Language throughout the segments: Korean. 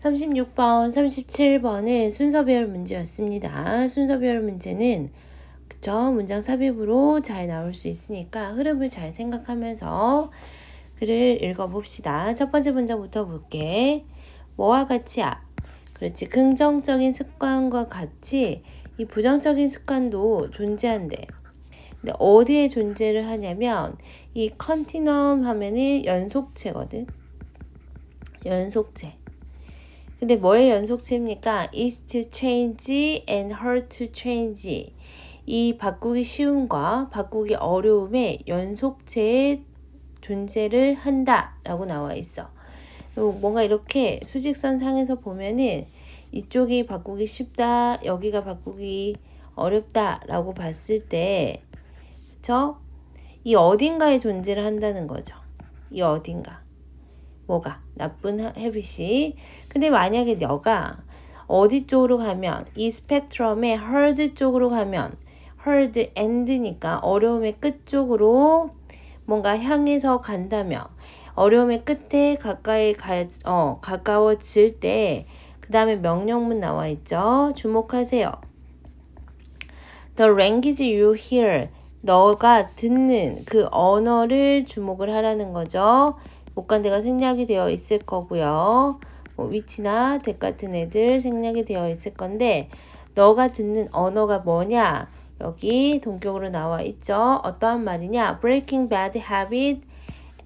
36번, 37번은 순서배열 문제였습니다. 순서배열 문제는 그쵸? 문장 삽입으로 잘 나올 수 있으니까 흐름을 잘 생각하면서 글을 읽어봅시다. 첫 번째 문장부터 볼게. 뭐와 같이야? 그렇지. 긍정적인 습관과 같이 이 부정적인 습관도 존재한대. 근데 어디에 존재를 하냐면 이 컨티넘 하면은 연속체거든. 연속체. 근데 뭐의 연속체입니까? is to change and hurt to change. 이 바꾸기 쉬움과 바꾸기 어려움의 연속체의 존재를 한다 라고 나와 있어. 뭔가 이렇게 수직선 상에서 보면은 이쪽이 바꾸기 쉽다, 여기가 바꾸기 어렵다 라고 봤을 때, 그쵸? 이 어딘가에 존재를 한다는 거죠. 이 어딘가. 뭐가? 나쁜 헤빗이. 근데 만약에 너가 어디 쪽으로 가면 이 스펙트럼의 hard 쪽으로 가면 hard end니까 어려움의 끝 쪽으로 뭔가 향해서 간다면 어려움의 끝에 가까이 가, 어, 가까워질 때 그 다음에 명령문 나와 있죠. 주목하세요. The language you hear 너가 듣는 그 언어를 주목을 하라는 거죠. 목간대가 생략이 되어 있을 거고요. 뭐 위치나 대 같은 애들 생략이 되어 있을 건데 너가 듣는 언어가 뭐냐? 여기 동격으로 나와 있죠. 어떠한 말이냐? Breaking bad habit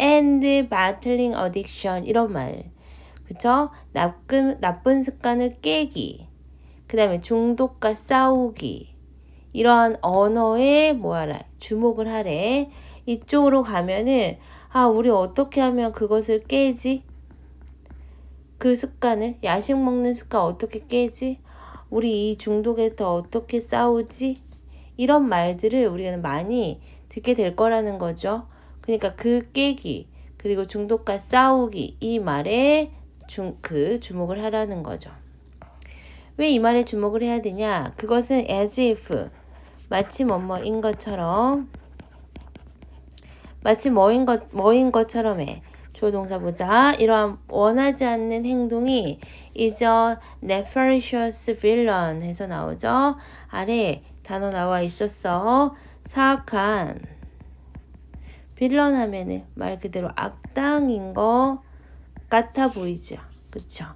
and battling addiction 이런 말. 그쵸? 나쁜, 나쁜 습관을 깨기. 그 다음에 중독과 싸우기. 이러한 언어에 뭐하라? 주목을 하래. 이쪽으로 가면은 아, 우리 어떻게 하면 그것을 깨지? 그 습관을, 야식 먹는 습관 어떻게 깨지? 우리 이 중독에서 어떻게 싸우지? 이런 말들을 우리가 많이 듣게 될 거라는 거죠. 그러니까 그 깨기, 그리고 중독과 싸우기, 이 말에 중, 그 주목을 하라는 거죠. 왜 이 말에 주목을 해야 되냐? 그것은 as if, 마치 뭐뭐인 것처럼 마치 뭐인 것, 뭐인 것처럼 해. 주어 동사 보자. 이러한 원하지 않는 행동이 is a nefarious villain 해서 나오죠. 아래 단어 나와 있었어. 사악한 빌런 하면은 말 그대로 악당인 것 같아 보이죠. 그렇죠.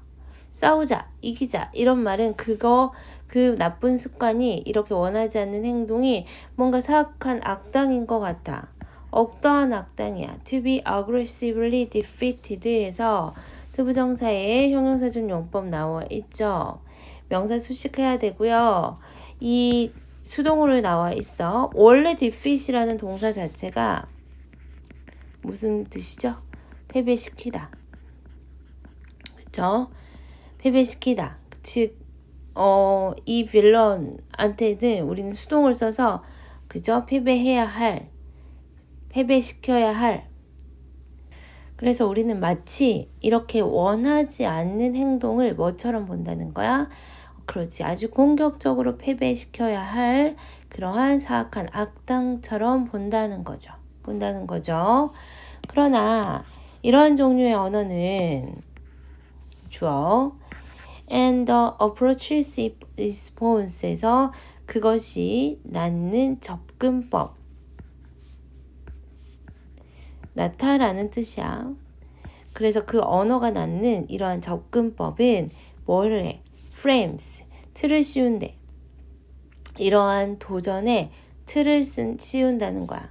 싸우자, 이기자 이런 말은 그거 그 나쁜 습관이 이렇게 원하지 않는 행동이 뭔가 사악한 악당인 것 같아. 어떠한 악당이야. To be aggressively defeated 해서 투부정사에 형용사준 용법 나와 있죠. 명사 수식해야 되고요. 이 수동으로 나와 있어. 원래 defeat이라는 동사 자체가 무슨 뜻이죠? 패배시키다. 그쵸? 패배시키다. 즉, 어, 이 빌런한테는 우리는 수동을 써서 그죠? 패배해야 할 패배시켜야 할. 그래서 우리는 마치 이렇게 원하지 않는 행동을 뭐처럼 본다는 거야? 그렇지. 아주 공격적으로 패배시켜야 할 그러한 사악한 악당처럼 본다는 거죠. 본다는 거죠. 그러나 이러한 종류의 언어는 주어 and the approach response에서 그것이 낳는 접근법 나타라는 뜻이야. 그래서 그 언어가 낳는 이러한 접근법은 뭐를 해? frames, 틀을 씌운대. 이러한 도전에 틀을 쓴, 씌운다는 거야.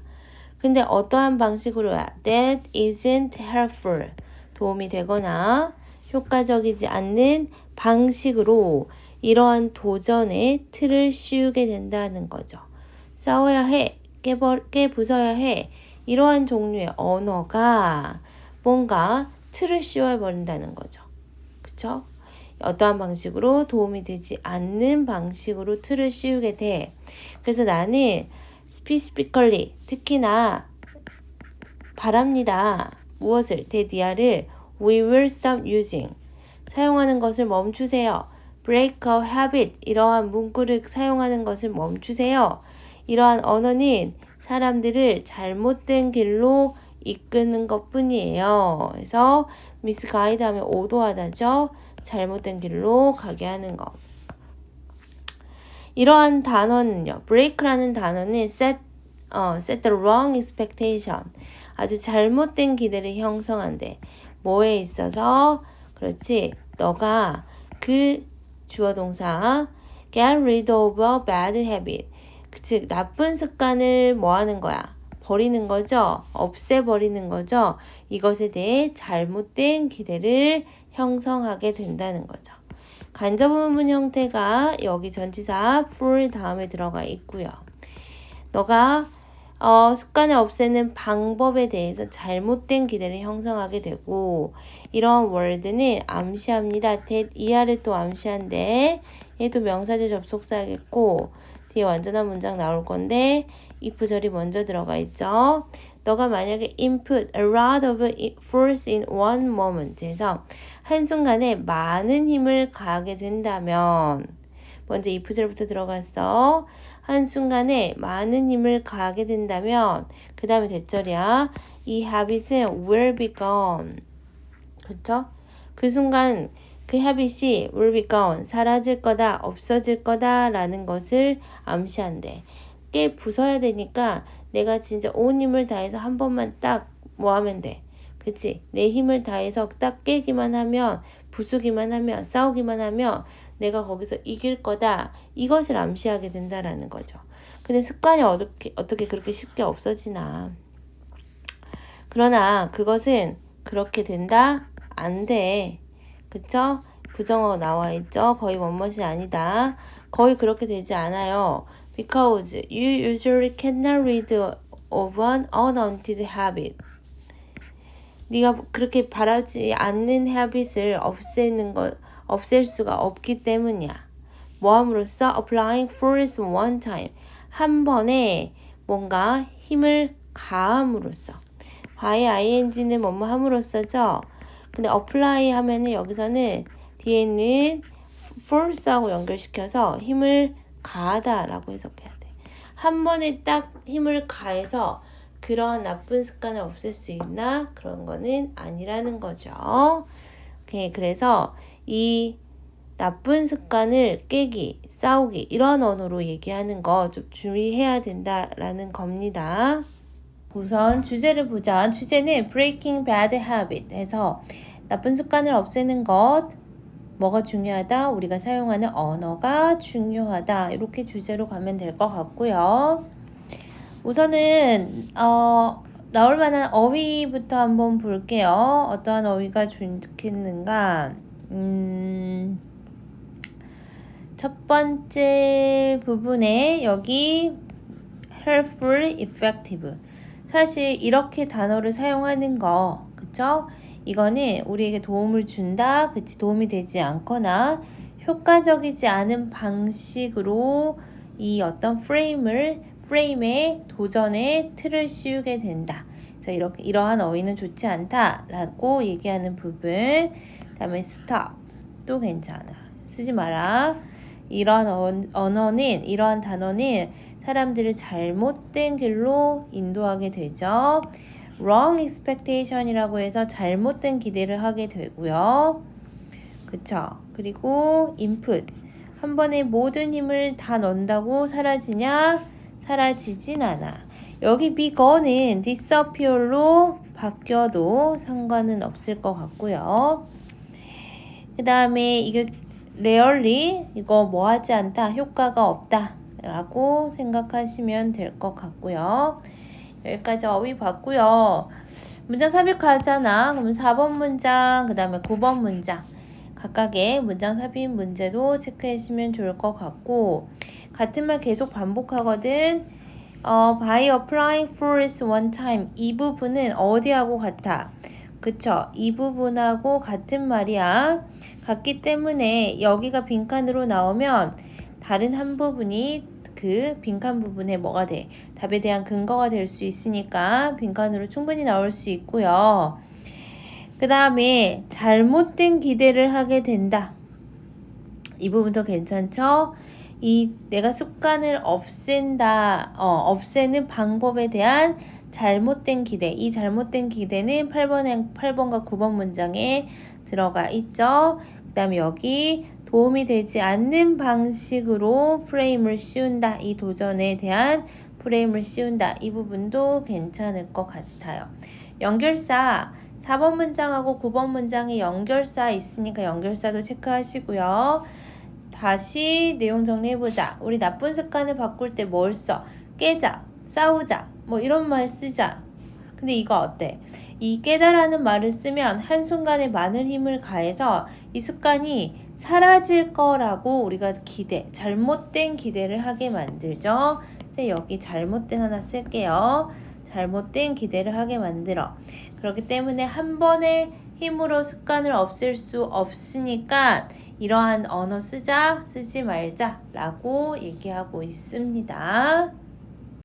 근데 어떠한 방식으로야? That isn't helpful. 도움이 되거나 효과적이지 않는 방식으로 이러한 도전에 틀을 씌우게 된다는 거죠. 싸워야 해. 깨버, 깨부숴야 해. 이러한 종류의 언어가 뭔가 틀을 씌워버린다는 거죠. 그쵸? 어떠한 방식으로 도움이 되지 않는 방식으로 틀을 씌우게 돼. 그래서 나는 specifically 특히나 바랍니다. 무엇을 대디아를 we will stop using 사용하는 것을 멈추세요. break a habit 이러한 문구를 사용하는 것을 멈추세요. 이러한 언어는 사람들을 잘못된 길로 이끄는 것 뿐이에요. 그래서 미스 가이드 하면 오도하다죠. 잘못된 길로 가게 하는 것. 이러한 단어는요. break라는 단어는 set, 어, set the wrong expectation. 아주 잘못된 기대를 형성한대. 뭐에 있어서? 그렇지. 너가 그 주어 동사 get rid of a bad habit. 즉 나쁜 습관을 뭐 하는 거야? 버리는 거죠. 없애버리는 거죠. 이것에 대해 잘못된 기대를 형성하게 된다는 거죠. 간접문문 형태가 여기 전치사 for 다음에 들어가 있고요. 너가 어, 습관을 없애는 방법에 대해서 잘못된 기대를 형성하게 되고 이런 월드는 암시합니다. that 이하를 또 암시한데 얘도 명사절 접속사겠고 뒤에 완전한 문장 나올 건데 if절이 먼저 들어가 있죠. 너가 만약에 input a lot of force in one moment 해서 한순간에 많은 힘을 가하게 된다면 먼저 if절부터 들어갔어. 한순간에 많은 힘을 가하게 된다면 그 다음에 대절이야. 이 habit은 will be gone. 그쵸? 그 순간 그 habit이 will be gone. 사라질 거다, 없어질 거다 라는 것을 암시한대. 깨 부숴야 되니까 내가 진짜 온 힘을 다해서 한 번만 딱 뭐 하면 돼. 그치? 내 힘을 다해서 딱 깨기만 하면, 부수기만 하면, 싸우기만 하면 내가 거기서 이길 거다. 이것을 암시하게 된다라는 거죠. 근데 습관이 어떻게, 어떻게 그렇게 쉽게 없어지나. 그러나 그것은 그렇게 된다? 안 돼. 그쵸? 부정어 나와 있죠? 거의 원멋이 아니다. 거의 그렇게 되지 않아요. Because you usually cannot rid of an unwanted habit. 네가 그렇게 바라지 않는 habit을 없애는 것, 없앨 수가 없기 때문이야. 뭐함으로써 applying force one time. 한 번에 뭔가 힘을 가함으로써. by ing는 뭐뭐 함으로써죠. 근데 apply 하면은 여기서는 뒤에는 force하고 연결시켜서 힘을 가하다라고 해석해야 돼. 한 번에 딱 힘을 가해서 그런 나쁜 습관을 없앨 수 있나? 그런 거는 아니라는 거죠. 오케이. 그래서 이 나쁜 습관을 깨기, 싸우기, 이런 언어로 얘기하는 거 좀 주의해야 된다라는 겁니다. 우선 주제를 보자. 주제는 breaking bad habit 해서 나쁜 습관을 없애는 것, 뭐가 중요하다? 우리가 사용하는 언어가 중요하다. 이렇게 주제로 가면 될 것 같고요. 우선은 어, 나올 만한 어휘부터 한번 볼게요. 어떠한 어휘가 좋겠는가? 음, 첫 번째 부분에 여기 helpful, effective. 사실 이렇게 단어를 사용하는 거, 그쵸? 이거는 우리에게 도움을 준다, 그치? 도움이 되지 않거나 효과적이지 않은 방식으로 이 어떤 프레임을, 프레임에 도전에 틀을 씌우게 된다. 그래서 이렇게, 이러한 어휘는 좋지 않다라고 얘기하는 부분. 그 다음에 stop. 또 괜찮아. 쓰지 마라. 이러한 언어는, 이러한 단어는 사람들을 잘못된 길로 인도하게 되죠. wrong expectation이라고 해서 잘못된 기대를 하게 되고요. 그쵸? 그리고 input. 한 번에 모든 힘을 다 넣는다고 사라지냐? 사라지진 않아. 여기 be gone은 disappear로 바뀌어도 상관은 없을 것 같고요. 그 다음에 이게 rarely 이거 뭐 하지 않다 효과가 없다 라고 생각하시면 될 것 같고요. 여기까지 어휘 봤고요. 문장 삽입하잖아. 그러면 4번 문장, 그 다음에 9번 문장. 각각의 문장 삽입 문제도 체크하시면 좋을 것 같고, 같은 말 계속 반복하거든. 어, by applying force one time. 이 부분은 어디하고 같아? 그쵸? 이 부분하고 같은 말이야. 같기 때문에 여기가 빈칸으로 나오면 다른 한 부분이 그 빈칸 부분에 뭐가 돼? 답에 대한 근거가 될 수 있으니까 빈칸으로 충분히 나올 수 있고요. 그 다음에 잘못된 기대를 하게 된다. 이 부분도 괜찮죠? 이 내가 습관을 없앤다, 어, 없애는 방법에 대한 잘못된 기대. 이 잘못된 기대는 8번, 8번과 9번 문장에 들어가 있죠. 그 그다음에 여기 도움이 되지 않는 방식으로 프레임을 씌운다. 이 도전에 대한 프레임을 씌운다. 이 부분도 괜찮을 것 같아요. 연결사 4번 문장하고 9번 문장에 연결사 있으니까 연결사도 체크하시고요. 다시 내용 정리해보자. 우리 나쁜 습관을 바꿀 때 뭘 써? 깨자, 싸우자, 뭐 이런 말 쓰자. 근데 이거 어때? 이 깨다라는 말을 쓰면 한순간에 많은 힘을 가해서 이 습관이 사라질 거라고 우리가 기대, 잘못된 기대를 하게 만들죠. 그래서 여기 잘못된 하나 쓸게요. 잘못된 기대를 하게 만들어. 그렇기 때문에 한 번의 힘으로 습관을 없앨 수 없으니까 이러한 언어 쓰자, 쓰지 말자 라고 얘기하고 있습니다.